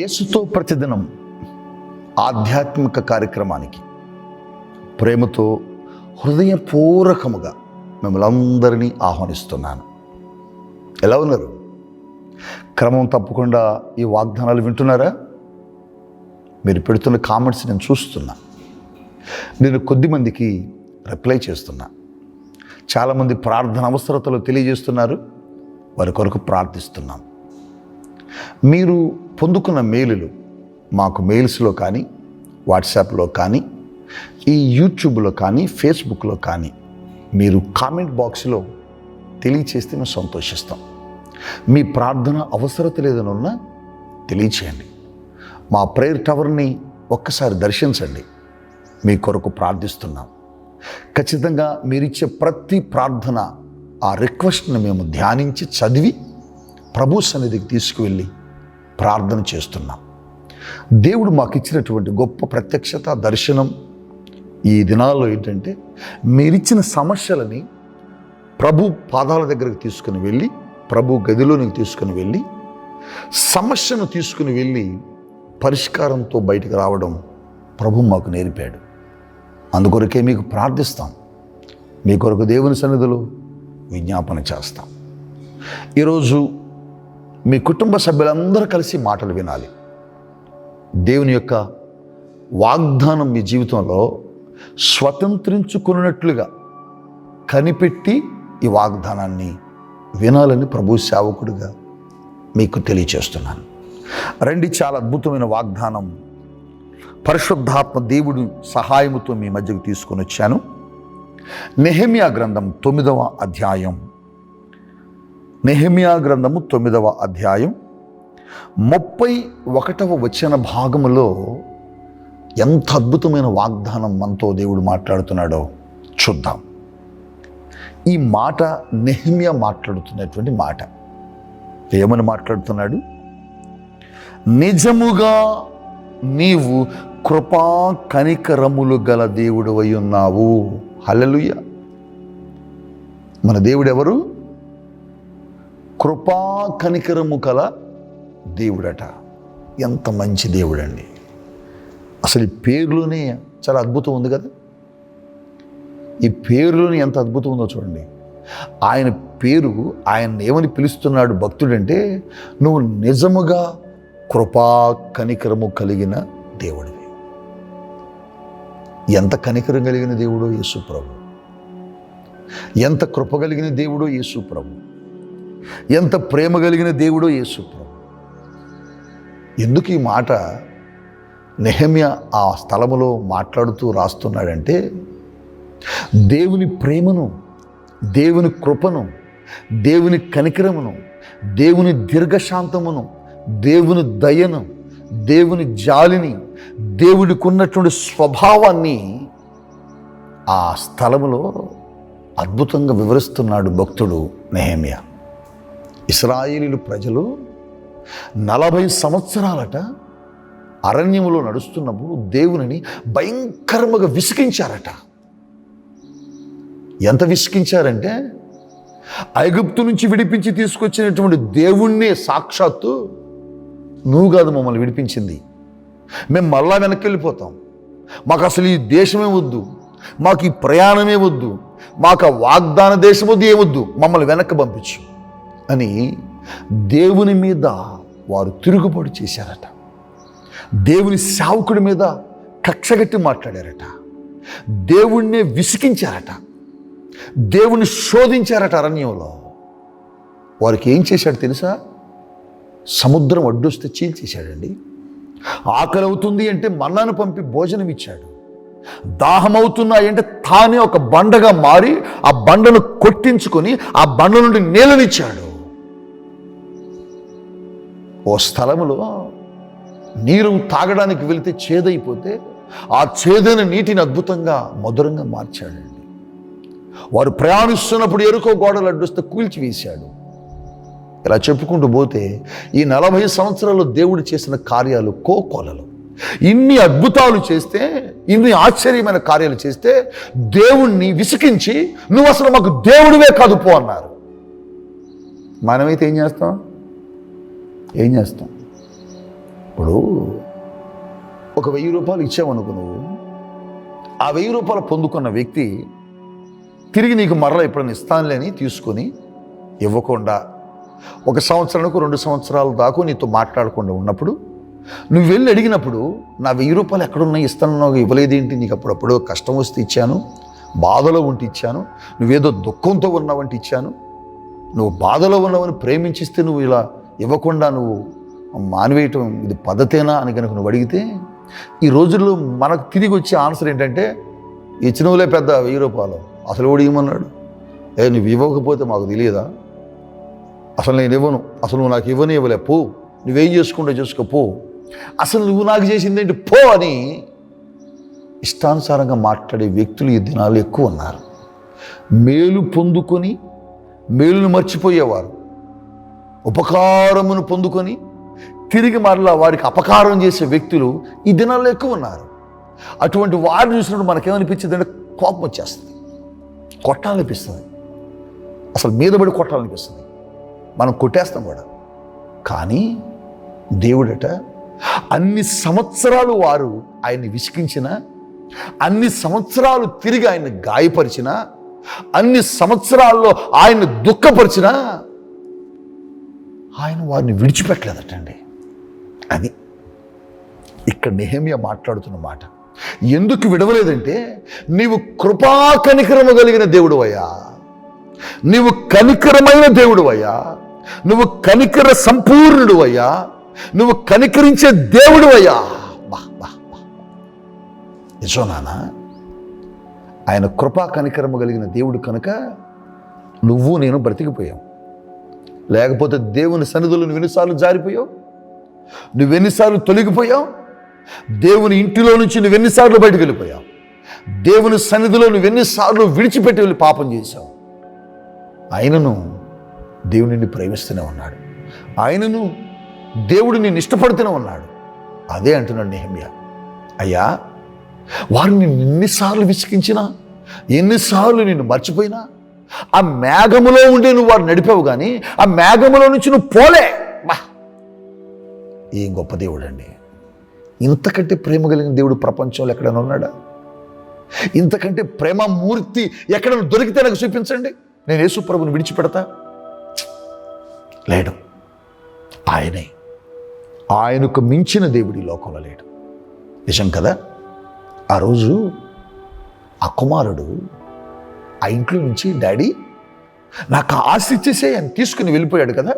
యేసుతో ప్రతిదినం ఆధ్యాత్మిక కార్యక్రమానికి ప్రేమతో హృదయపూర్వకముగా మిమ్మల్ని అందరినీ ఆహ్వానిస్తున్నాను. ఎలా ఉన్నారు? క్రమం తప్పకుండా ఈ వాగ్దానాలు వింటున్నారా? మీరు పెడుతున్న కామెంట్స్ నేను చూస్తున్నా. నేను కొద్దిమందికి రిప్లై చేస్తున్నా. చాలామంది ప్రార్థన అవసరతలు తెలియజేస్తున్నారు. వారి కొరకు ప్రార్థిస్తున్నాం. మీరు పొందుకున్న మెయిలులు మాకు మెయిల్స్లో కానీ వాట్సాప్లో కానీ ఈ యూట్యూబ్లో కానీ ఫేస్బుక్లో కానీ మీరు కామెంట్ బాక్స్లో తెలియచేస్తే మేము సంతోషిస్తాం. మీ ప్రార్థన అవసరత లేదనున్నా తెలియచేయండి. మా ప్రేయర్ టవర్ని ఒక్కసారి దర్శించండి. మీ కొరకు ప్రార్థిస్తున్నాం. ఖచ్చితంగా మీరిచ్చే ప్రతి ప్రార్థన ఆ రిక్వెస్ట్ని మేము ధ్యానించి చదివి ప్రభు సన్నిధికి తీసుకువెళ్ళి ప్రార్థన చేస్తున్నాం. దేవుడు మాకు ఇచ్చినటువంటి గొప్ప ప్రత్యక్షత దర్శనం ఈ దినాల్లో ఏంటంటే మీరిచ్చిన సమస్యలని ప్రభు పాదాల దగ్గరకు తీసుకుని వెళ్ళి ప్రభు గదిలోనికి తీసుకుని వెళ్ళి సమస్యను తీసుకుని వెళ్ళి పరిష్కారంతో బయటకు రావడం ప్రభు మాకు నేర్పాడు. అందుకొరకే మీకు ప్రార్థిస్తాం. మీ కొరకు దేవుని సన్నిధిలో విజ్ఞాపన చేస్తాం. ఈరోజు మీ కుటుంబ సభ్యులందరూ కలిసి మాటలు వినాలి. దేవుని యొక్క వాగ్దానం మీ జీవితంలో స్వతంత్రించుకున్నట్లుగా కనిపెట్టి ఈ వాగ్దానాన్ని వినాలని ప్రభు సేవకుడిగా మీకు తెలియచేస్తున్నాను. రండి చాలా అద్భుతమైన వాగ్దానం. పరిశుద్ధాత్మ దేవుడి సహాయముతో మీ మధ్యకు తీసుకొని వచ్చాను. నెహమియా గ్రంథం తొమ్మిదవ అధ్యాయం. నెహమియా గ్రంథము తొమ్మిదవ అధ్యాయం. ముప్పై ఒకటవ వచన భాగములో ఎంత అద్భుతమైన వాగ్దానం మనతో దేవుడు మాట్లాడుతున్నాడో చూద్దాం. ఈ మాట నెహ్మియా మాట్లాడుతున్నటువంటి మాట. ఏమని మాట్లాడుతున్నాడు? నిజముగా నీవు కృపా కనికరములు గల దేవుడు అయి ఉన్నావు. హలలుయ మన దేవుడు ఎవరు కృపా కనికరము కల దేవుడట. ఎంత మంచి దేవుడండి. అసలు ఈ పేరులోనే చాలా అద్భుతం ఉంది కదా. ఈ పేరులోని ఎంత అద్భుతం ఉందో చూడండి. ఆయన పేరు ఆయన ఏమని పిలుస్తున్నాడు భక్తుడంటే నువ్వు నిజముగా కృపా కనికరము కలిగిన దేవుడివి. ఎంత కనికరం కలిగిన దేవుడో యేసు ప్రభు. ఎంత కృప కలిగిన దేవుడో యేసు ప్రభు. ఎంత ప్రేమ కలిగిన దేవుడో యేసు ప్రభు. ఎందుకు ఈ మాట? నెహమ్య ఆ స్థలములో మాట్లాడుతూ రాస్తున్నాడంటే దేవుని ప్రేమను దేవుని కృపను దేవుని కనికరమును దేవుని దీర్ఘశాంతమును దేవుని దయను దేవుని జాలిని దేవుడికున్నటువంటి స్వభావాన్ని ఆ స్థలములో అద్భుతంగా వివరిస్తున్నాడు భక్తుడు నెహమ్య. ఇస్రాయేలీలు ప్రజలు నలభై సంవత్సరాలట అరణ్యములో నడుస్తున్నప్పుడు దేవునిని భయంకరముగా విసిగించారట. ఎంత విసికించారంటే ఐగుప్తు నుంచి విడిపించి తీసుకొచ్చినటువంటి దేవుణ్ణే సాక్షాత్తు నువ్వు కాదు మమ్మల్ని విడిపించింది. మేము మళ్ళా వెనక్కి వెళ్ళిపోతాం మాకు అసలు ఈ దేశమే వద్దు. మాకు ఈ ప్రయాణమే వద్దు. మాకు ఆ వాగ్దాన దేశం వద్దు ఏమొద్దు మమ్మల్ని వెనక్కి పంపించు అని దేవుని మీద వారు తిరుగుబాటు చేశారట. దేవుని సేవకుడి మీద కక్షగట్టి మాట్లాడారట. దేవుణ్ణే విసికించారట దేవుని శోధించారట అరణ్యంలో. వారికి ఏం చేశాడు తెలుసా? సముద్రం అడ్డొస్తే చీల్చేశాడండి. ఆకలి అవుతుంది అంటే మన్నాను పంపి భోజనం ఇచ్చాడు దాహం అవుతున్నాయంటే తానే ఒక బండగా మారి ఆ బండను కొట్టించుకొని ఆ బండ నుండి నీళ్ళనిచ్చాడు ఓ స్థలములో నీరు తాగడానికి వెళితే చేదైపోతే ఆ చేదైన నీటిని అద్భుతంగా మధురంగా మార్చాడండి. వారు ప్రయాణిస్తున్నప్పుడు ఎరుకో గోడలు అడ్డుస్తే కూల్చివేశాడు ఇలా చెప్పుకుంటూ పోతే ఈ నలభై సంవత్సరాల్లో దేవుడు చేసిన కార్యాలు కోకొలలు. ఇన్ని అద్భుతాలు చేస్తే ఇన్ని ఆశ్చర్యమైన కార్యాలు చేస్తే దేవుణ్ణి విసికించి నువ్వు అసలు మాకు దేవుడివే కాదు పో అన్నారు. మనమైతే ఏం చేస్తాం? ఏం చేస్తాం? ఇప్పుడు ఒక వెయ్యి రూపాయలు ఇచ్చావనుకో నువ్వు. ఆ వెయ్యి రూపాయలు పొందుకున్న వ్యక్తి తిరిగి నీకు మరలా ఎప్పుడైనా ఇస్తానులేని తీసుకొని ఇవ్వకుండా ఒక సంవత్సరానికి రెండు సంవత్సరాల దాకా నీతో మాట్లాడకుండా ఉన్నప్పుడు నువ్వు వెళ్ళి అడిగినప్పుడు నా వెయ్యి రూపాయలు ఎక్కడున్నాయి ఇస్తాను ఇవ్వలేదేంటి నీకు అప్పుడప్పుడు కష్టం వస్తే ఇచ్చాను బాధలో ఉంటే ఇచ్చాను నువ్వేదో దుఃఖంతో ఉన్నావంటే ఇచ్చాను నువ్వు బాధలో ఉన్నావని ప్రేమించిస్తే నువ్వు ఇలా ఇవ్వకుండా నువ్వు మానివేయటం ఇది పద్ధతేనా అని కనుక నువ్వు అడిగితే ఈ రోజుల్లో మనకు తిరిగి వచ్చే ఆన్సర్ ఏంటంటే ఇచ్చినవులే పెద్ద వెయ్యి రూపాయలు. అసలు ఓడియమన్నాడు ఏ నువ్వు ఇవ్వకపోతే మాకు తెలియదా? అసలు నేను ఇవ్వను. అసలు నువ్వు నాకు ఇవ్వని ఇవ్వలే. పో. నువ్వేం చేసుకుంటే చేసుకో పో. అసలు నువ్వు నాకు చేసిందేంటి? పో అని ఇష్టానుసారంగా మాట్లాడే వ్యక్తులు ఈ దినాలు ఎక్కువ ఉన్నారు. మేలు పొందుకొని మేలును మర్చిపోయేవారు. ఉపకారమును పొందుకొని తిరిగి మరలా వారికి అపకారం చేసే వ్యక్తులు ఈ దినాల్లో ఎక్కువ ఉన్నారు. అటువంటి వారిని చూసినప్పుడు మనకేమనిపించింది అంటే కోపం వచ్చేస్తుంది. కొట్టాలనిపిస్తుంది. అసలు మీద పడి కొట్టాలనిపిస్తుంది. మనం కొట్టేస్తాం కూడా. కానీ దేవుడట అన్ని సంవత్సరాలు వారు ఆయన్ని విసిగించిన అన్ని సంవత్సరాలు తిరిగి ఆయన్ని గాయపరిచిన అన్ని సంవత్సరాల్లో ఆయన్ని దుఃఖపరిచినా ఆయన వారిని విడిచిపెట్టలేదటండి. అది ఇక్కడ నెహమియా మాట్లాడుతున్న మాట. ఎందుకు విడవలేదంటే నీవు కృపా కనికరము కలిగిన దేవుడు అయ్యా నీవు కనికరమైన దేవుడు అయ్యా నువ్వు కనికర సంపూర్ణుడు అయ్యా నువ్వు కనికరించే దేవుడు అయ్యా బా బా. నిజం నాన్న ఆయన కృపా కనికరము కలిగిన దేవుడు కనుక నువ్వు నేను బ్రతికిపోయాం. లేకపోతే దేవుని సన్నిధులు నువ్వు ఎన్నిసార్లు జారిపోయావు? నువ్వెన్నిసార్లు తొలగిపోయావు? దేవుని ఇంటిలో నుంచి నువ్వెన్నిసార్లు బయటకు వెళ్ళిపోయావు? దేవుని సన్నిధిలో నువ్వెన్నిసార్లు విడిచిపెట్టి వెళ్ళి పాపం చేశావు? ఆయనను దేవుడు నిన్ను ప్రేమిస్తూనే ఉన్నాడు. ఆయనను దేవుడు నిన్ను ఇష్టపడుతూనే ఉన్నాడు. అదే అంటున్నాడు నెహమ్య. అయ్యా వారిని ఎన్నిసార్లు విసిగించినా ఎన్నిసార్లు నిన్ను మర్చిపోయినా ఆ మేఘములో ఉండే నువ్వు వారు నడిపావు కానీ ఆ మేఘములో నుంచి నువ్వు పోలే. బా! ఏం గొప్ప దేవుడు అండి ఇంతకంటే ప్రేమ కలిగిన దేవుడు ప్రపంచంలో ఎక్కడైనా ఉన్నాడా? ఇంతకంటే ప్రేమ మూర్తి ఎక్కడైనా దొరికితే నాకు చూపించండి. నేను యేసు ప్రభుని విడిచిపెడతా? లేడు. ఆయనే. ఆయనకు మించిన దేవుడి లోకంలో లేడు. నిజం కదా? ఆ రోజు ఆ కుమారుడు ఆ ఇంట్లో నుంచి డాడీ నాకు ఆశ ఇచ్చేసే ఆయన తీసుకుని వెళ్ళిపోయాడు కదా?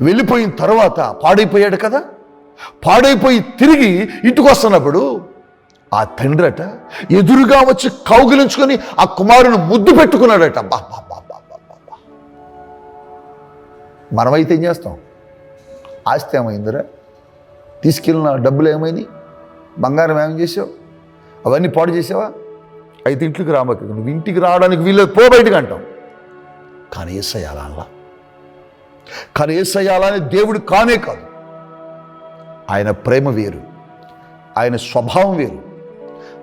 వెళ్ళిపోయిన తర్వాత పాడైపోయాడు కదా? పాడైపోయి తిరిగి ఇంటికి వస్తున్నప్పుడు ఆ తండ్రట ఎదురుగా వచ్చి కౌగిలించుకొని ఆ కుమారుని ముద్దు పెట్టుకున్నాడట. మనమైతే ఏం చేస్తాం? ఆస్తి ఏమైందిరా? తీసుకెళ్ళిన డబ్బులు ఏమైంది? బంగారం ఏం చేసావు? అవన్నీ పాడు చేసావా? అయితే ఇంట్లోకి రామక నువ్వు ఇంటికి రావడానికి వీళ్ళది పో బయటకు అంటాం. కానీ ఏసయ్యాలా కానీ ఏసయ్యాలని దేవుడు కానే కాదు. ఆయన ప్రేమ వేరు ఆయన స్వభావం వేరు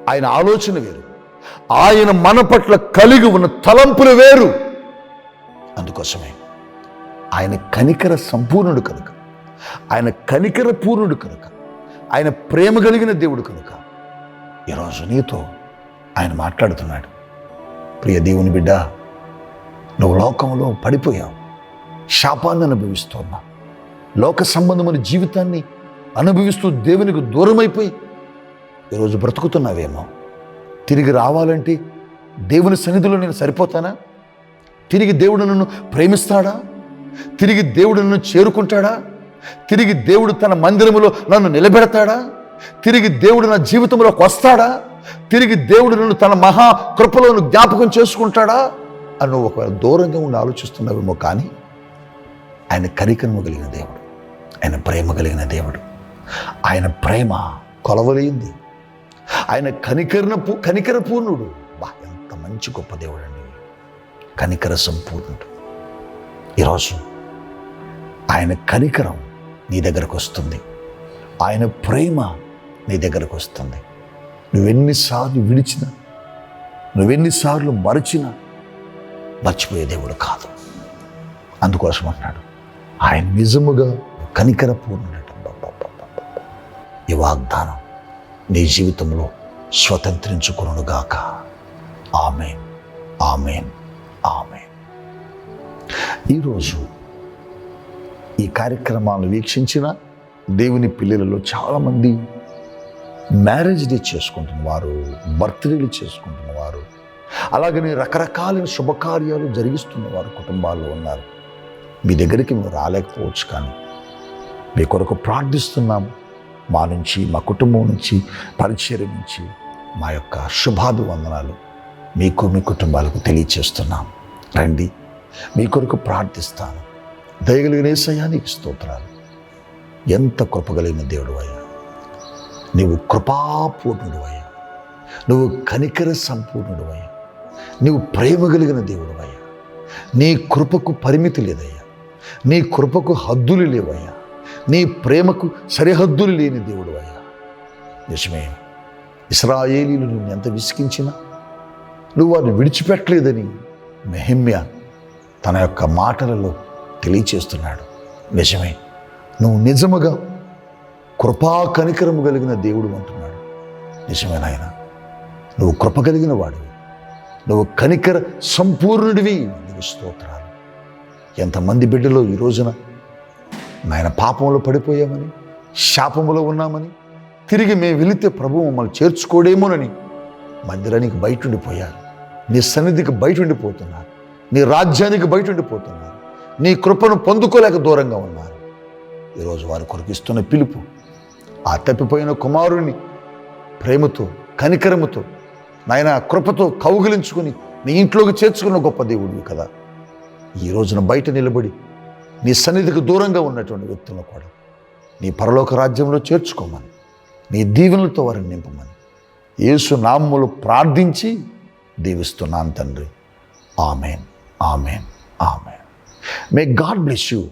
ఆయన ఆలోచన వేరు ఆయన మన పట్ల కలిగి ఉన్న తలంపులు వేరు. అందుకోసమే ఆయన కనికర సంపూర్ణుడు కనుక ఆయన కనికర పూర్ణుడు కనుక ఆయన ప్రేమ కలిగిన దేవుడు కనుక ఈరోజు నీతో ఆయన మాట్లాడుతున్నాడు. ప్రియ దేవుని బిడ్డ నువ్వు లోకంలో పడిపోయావు శాపాన్ని అనుభవిస్తున్నా లోక సంబంధమైన జీవితాన్ని అనుభవిస్తూ దేవునికి దూరమైపోయి ఈరోజు బ్రతుకుతున్నావేమో? తిరిగి రావాలంటే దేవుని సన్నిధిలో నేను సరిపోతానా? తిరిగి దేవుడు నన్ను ప్రేమిస్తాడా? తిరిగి దేవుడు నన్ను చేరుకుంటాడా? తిరిగి దేవుడు తన మందిరములో నన్ను నిలబెడతాడా? తిరిగి దేవుడు నా జీవితంలోకి వస్తాడా? తిరిగి దేవుడు నన్ను తన మహా కృపలోను జ్ఞాపకం చేసుకుంటాడా? అని నువ్వు ఒకవేళ దూరంగా ఉండి ఆలోచిస్తున్నావేమో కానీ ఆయన కరికరము కలిగిన దేవుడు. ఆయన ప్రేమ కలిగిన దేవుడు. ఆయన ప్రేమ కొలవలేంది ఆయన కనికరణ పూ- కనికర పూర్ణుడు బా ఎంత మంచి గొప్ప దేవుడు అండి కనికర సంపూర్ణుడు. ఈరోజు ఆయన కనికరం నీ దగ్గరకు వస్తుంది. ఆయన ప్రేమ నీ దగ్గరకు వస్తుంది. నువ్వెన్నిసార్లు విడిచినా నువ్వెన్నిసార్లు మరచినా మర్చిపోయే దేవుడు కాదు. అందుకోసం అన్నాడు ఆయన నిజముగా కనికరపూర్ణుడు. వాగ్దానం. నీ జీవితంలో స్వతంత్రించుకునుగాక. ఆమెన్. ఆమెన్. ఆమెన్. ఈరోజు ఈ కార్యక్రమాలను వీక్షించిన దేవుని పిల్లలలో చాలామంది మ్యారేజ్ డే చేసుకుంటున్న వారు బర్త్డేలు చేసుకుంటున్న వారు అలాగనే రకరకాలైన శుభకార్యాలు జరిగిస్తున్న వారు కుటుంబాల్లో ఉన్నారు. మీ దగ్గరికి మేము రాలేకపోవచ్చు కానీ మీ కొరకు ప్రార్థిస్తున్నాం మా నుంచి మా కుటుంబం నుంచి పరిచయం నుంచి మా యొక్క శుభాభివందనాలు మీకు మీ కుటుంబాలకు తెలియచేస్తున్నాం. రండి మీ కొరకు ప్రార్థిస్తాను. దయగలిగిన ఏసయానికి స్తోత్రాలు. ఎంత కృపగలిగిన దేవుడు అయ్యా. నీవు కృపాపూర్ణుడు అయ్యా. నువ్వు కనికర సంపూర్ణుడు అయ్యా. నీవు ప్రేమ కలిగిన దేవుడు అయ్యా. నీ కృపకు పరిమితి లేదయ్యా. నీ కృపకు హద్దులు లేవయ్యా. నీ ప్రేమకు సరిహద్దులు లేని దేవుడు అయ్యా. నిజమే ఇస్రాయేలీలు నిన్ను ఎంత విసిగించినా నువ్వు వారిని విడిచిపెట్టలేదని మెహమ్య తన యొక్క మాటలలో తెలియచేస్తున్నాడు. నిజమే నువ్వు నిజముగా కృపా కనికరము కలిగిన దేవుడు అంటున్నాడు. నిజమే నాయన నువ్వు కృప కలిగిన వాడివి. నువ్వు కనికర సంపూర్ణుడివి. నీకు స్తోత్రాలు. ఎంతమంది బిడ్డలో ఈ రోజున నాయన పాపంలో పడిపోయామని శాపములో ఉన్నామని తిరిగి మేము వెళితే ప్రభు మమ్మల్ని చేర్చుకోడేమోనని మందిరానికి బయట ఉండిపోయారు నీ సన్నిధికి బయట ఉండిపోతున్నారు నీ రాజ్యానికి బయట ఉండిపోతున్నారు నీ కృపను పొందుకోలేక దూరంగా ఉన్నారు. ఈరోజు వారు కొరకిస్తున్న పిలుపు ఆ తప్పిపోయిన కుమారుని ప్రేమతో కనికరముతో నాయన కృపతో కౌగిలించుకుని నీ ఇంట్లోకి చేర్చుకున్న గొప్ప దేవుడివి కదా. ఈ రోజున బయట నిలబడి నీ సన్నిధికి దూరంగా ఉన్నటువంటి వ్యక్తులను కూడా నీ పరలోక రాజ్యంలో చేర్చుకోమని నీ దీవెనలతో వారిని నింపమని యేసు నామములు ప్రార్థించి దీవిస్తున్నాను తండ్రి. Amen. Amen. Amen. May God bless you